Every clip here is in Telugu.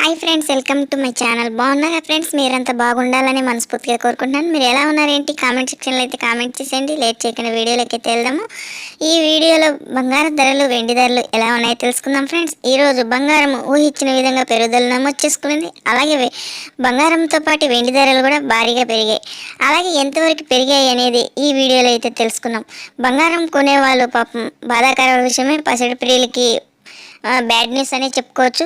Hi friends welcome to my channel. బాగున్నారా ఫ్రెండ్స్? మీరంతా బాగుండాలని మనస్ఫూర్తిగా కోరుకుంటున్నాను. మీరు ఎలా ఉన్నారేంటి? కామెంట్ సెక్షన్లో అయితే కామెంట్ చేసేయండి. లేట్ చేయకుండా వీడియోలోకి అయితే వెళ్దాము. ఈ వీడియోలో బంగారం ధరలు వెండి ధరలు ఎలా ఉన్నాయో తెలుసుకుందాం ఫ్రెండ్స్. ఈరోజు బంగారం ఊహించిన విధంగా పెరుగుదల నమోదు చేసుకుంది అలాగే బంగారంతో పాటు వెండి ధరలు కూడా భారీగా పెరిగాయి. అలాగే ఎంతవరకు పెరిగాయి అనేది ఈ వీడియోలో అయితే తెలుసుకుందాం. బంగారం కొనేవాళ్ళు పాపం బాధాకర విషయమే. పసిడి ప్రియులకి బ్యాడ్ న్యూస్ అనే చెప్పుకోవచ్చు.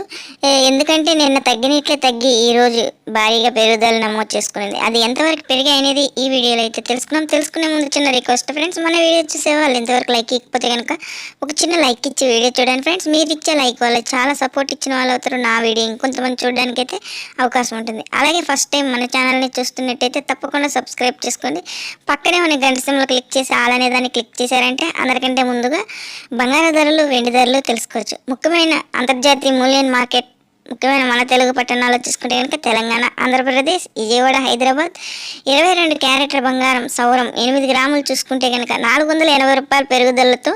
ఎందుకంటే నిన్న తగ్గినట్లే తగ్గి ఈరోజు భారీగా పెరుగుదల నమోదు చేసుకునేది. అది ఎంతవరకు పెరిగాయి అనేది ఈ వీడియోలో అయితే తెలుసుకున్నాం తెలుసుకునే ముందు చిన్న రిక్వెస్ట్ ఫ్రెండ్స్ మన వీడియో చూసే వాళ్ళు ఎంతవరకు లైక్ ఇవ్వకపోతే కనుక ఒక చిన్న లైక్ ఇచ్చి వీడియో చూడండి ఫ్రెండ్స్ మీరు ఇచ్చే లైక్ వల్ల చాలా సపోర్ట్ ఇచ్చిన వాళ్ళు అవుతారు. నా వీడియో ఇంకొంతమంది చూడడానికి అయితే అవకాశం ఉంటుంది. అలాగే ఫస్ట్ టైం మన ఛానల్ని చూస్తున్నట్టయితే తప్పకుండా సబ్స్క్రైబ్ చేసుకోండి. పక్కనే ఉన్న గంట క్లిక్ చేసి ఆల్ అనే దాన్ని క్లిక్ చేశారంటే అందరికంటే ముందుగా బంగారు ధరలు వెండి ధరలు తెలుసుకోవచ్చు. ముఖ్యమైన అంతర్జాతీయ మూల్యం మార్కెట్ ముఖ్యమైన మన తెలుగు పట్టణాల్లో చూసుకుంటే కనుక తెలంగాణ ఆంధ్రప్రదేశ్ విజయవాడ హైదరాబాద్. ఇరవై రెండు క్యారెట్ల బంగారం సౌరం ఎనిమిది గ్రాములు చూసుకుంటే కనుక నాలుగు వందల ఎనభై రూపాయల పెరుగుదలతో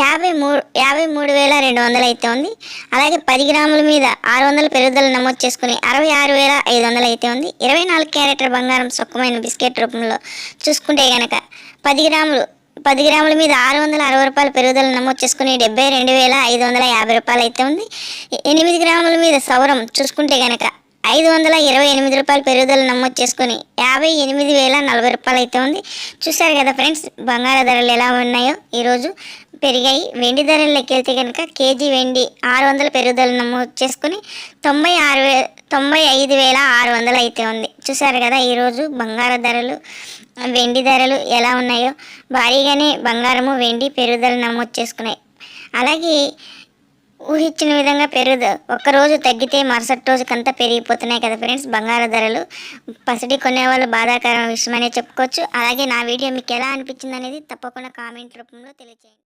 యాభై మూడు యాభై మూడు వేల రెండు వందలు అయితే ఉంది. అలాగే పది గ్రాముల మీద ఆరు వందల పెరుగుదల నమోదు చేసుకుని అరవై ఆరు వేల ఐదు వందలు అయితే ఉంది. ఇరవై నాలుగు క్యారెట్ల బంగారం సొక్కమైన బిస్కెట్ రూపంలో చూసుకుంటే కనుక పది గ్రాములు పది గ్రాముల మీద ఆరు వందల అరవై రూపాయల పెరుగుదల నమోదు చేసుకుని డెబ్బై రెండు వేల ఐదు వందల యాభై రూపాయలు అయితే ఉంది. ఎనిమిది గ్రాముల మీద సౌరం చూసుకుంటే కనుక ఐదు వందల ఇరవై ఎనిమిది రూపాయల పెరుగుదల నమోదు చేసుకుని యాభై ఎనిమిది వేల నలభై రూపాయలు అయితే ఉంది. చూశారు కదా ఫ్రెండ్స్ బంగారు ధరలు ఎలా ఉన్నాయో? ఈరోజు పెరిగాయి. వెండి ధరలు లెక్కెళ్తే కనుక కేజీ వెండి ఆరు వందల పెరుగుదల నమోదు చేసుకుని తొంభై ఆరు వే తొంభై ఐదు వేల ఆరు వందలు అయితే ఉంది. చూశారు కదా ఈరోజు బంగారు ధరలు వెండి ధరలు ఎలా ఉన్నాయో. భారీగానే బంగారము వెండి పెరుగుదల నమోదు చేసుకున్నాయి. అలాగే ఊహించిన విధంగా పెరుగు ఒక్కరోజు తగ్గితే మరుసటి రోజుకంతా పెరిగిపోతున్నాయి కదా ఫ్రెండ్స్. బంగారు ధరలు పసిడి కొనేవాళ్ళు బాధాకరమైన విషయమనే చెప్పుకోవచ్చు. అలాగే నా వీడియో మీకు ఎలా అనిపించింది అనేది తప్పకుండా కామెంట్ రూపంలో తెలియజేయండి